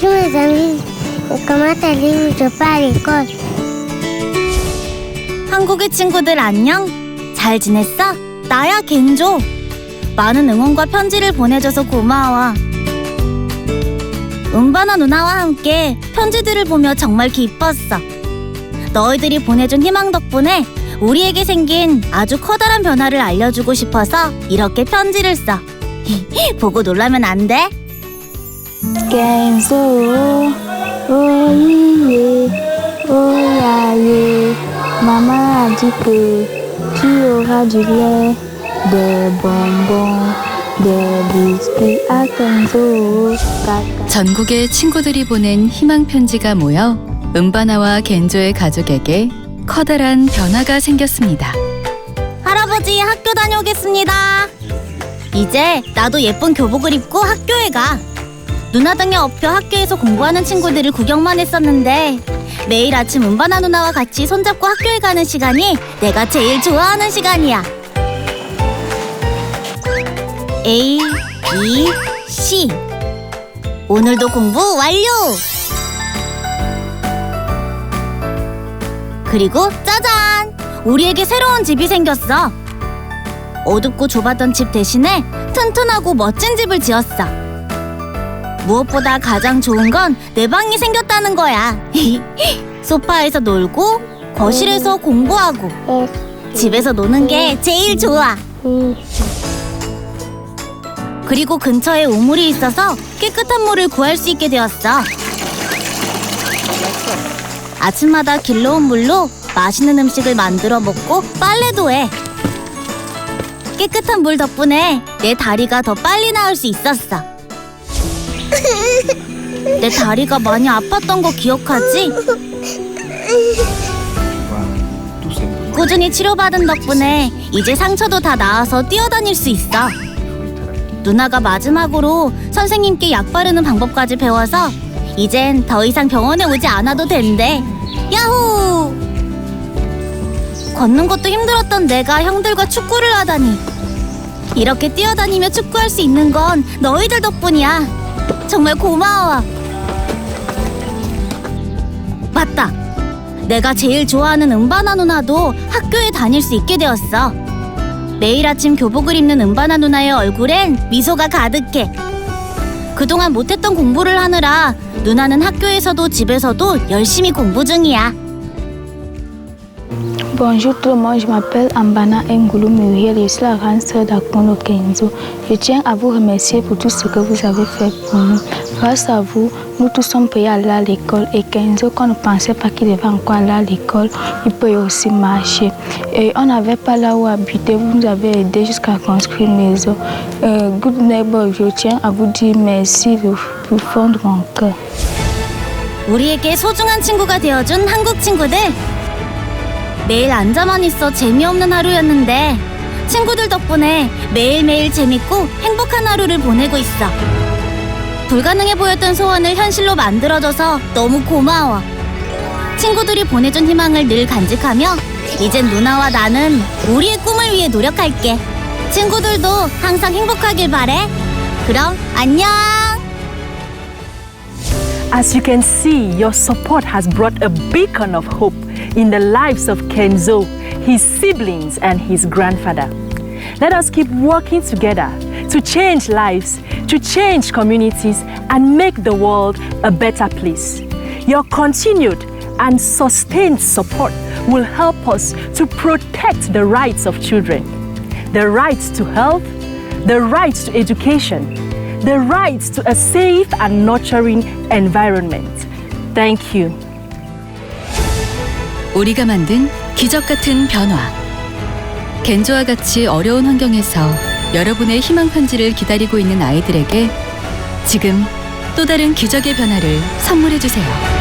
Comment allez-vous Je pars à l'école. 한국의 친구들 안녕? 잘 지냈어? 나야 겐조. 많은 응원과 편지를 보내줘서 고마워. 은바나 누나와 함께 편지들을 보며 정말 기뻤어. 너희들이 보내준 희망 덕분에 우리에게 생긴 아주 커다란 변화를 알려주고 싶어서 이렇게 편지를 써. 보고 놀라면 안 돼? Tu auras du lait, des bonbons, des biscuits à Kenzo. Caca. 전국의 친구들이 보낸 희망 편지가 모여 은바나와 겐조의 가족에게 커다란 변화가 생겼습니다. 할아버지 학교 다녀오겠습니다. 이제 나도 예쁜 교복을 입고 학교에 가. 누나 등에 업혀 학교에서 공부하는 친구들을 구경만 했었는데 매일 아침 은바나 누나와 같이 손잡고 학교에 가는 시간이 내가 제일 좋아하는 시간이야. A, B, C. 오늘도 공부 완료! 그리고 짜잔! 우리에게 새로운 집이 생겼어. 어둡고 좁았던 집 대신에 튼튼하고 멋진 집을 지었어. 무엇보다 가장 좋은 건 내 방이 생겼다는 거야. 소파에서 놀고 거실에서 공부하고 집에서 노는 게 제일 좋아. 그리고 근처에 우물이 있어서 깨끗한 물을 구할 수 있게 되었어. 아침마다 길러온 물로 맛있는 음식을 만들어 먹고 빨래도 해. 깨끗한 물 덕분에 내 다리가 더 빨리 나을 수 있었어. 내 다리가 많이 아팠던 거 기억하지? 꾸준히 치료받은 덕분에 이제 상처도 다 나아서 뛰어다닐 수 있어. 누나가 마지막으로 선생님께 약 바르는 방법까지 배워서 이젠 더 이상 병원에 오지 않아도 된대. 야호! 걷는 것도 힘들었던 내가 형들과 축구를 하다니. 이렇게 뛰어다니며 축구할 수 있는 건 너희들 덕분이야. 정말 고마워. 맞다. 내가 제일 좋아하는 은바나 누나도 학교에 다닐 수 있게 되었어. 매일 아침 교복을 입는 은바나 누나의 얼굴엔 미소가 가득해. 그동안 못했던 공부를 하느라 누나는 학교에서도 집에서도 열심히 공부 중이야. Bonjour tout le monde, je m'appelle Ambana Ngulu Muriel, je suis la grande sœur d'Akono Kenzo. Je tiens à vous remercier pour tout ce que vous avez fait pour nous. Grâce à vous, nous tous sommes payés à aller à l'école et Kenzo, quand on ne pensait pas qu'il devait encore aller à l'école, il peut aussi marcher. Et on n'avait pas là où habiter, vous nous avez aidé jusqu'à construire une maison. Euh, good neighbor, je tiens à vous dire merci du plus fond de mon cœur. 우리에게 소중한 친구가 되어준 한국 친구들. 매일 앉아만 있어 재미없는 하루였는데 친구들 덕분에 매일매일 재밌고 행복한 하루를 보내고 있어. 불가능해 보였던 소원을 현실로 만들어줘서 너무 고마워. 친구들이 보내준 희망을 늘 간직하며 이젠 누나와 나는 우리의 꿈을 위해 노력할게. 친구들도 항상 행복하길 바래. 그럼 안녕. As you can see, your support has brought a beacon of hope in the lives of Kenzo, his siblings, and his grandfather. Let us keep working together to change lives, to change communities, and make the world a better place. Your continued and sustained support will help us to protect the rights of children, the right to health, the right to education, the right to a safe and nurturing environment. Thank you. 우리가 만든 기적 같은 변화. 겐조와 같이 어려운 환경에서 여러분의 희망 편지를 기다리고 있는 아이들에게 지금 또 다른 기적의 변화를 선물해 주세요.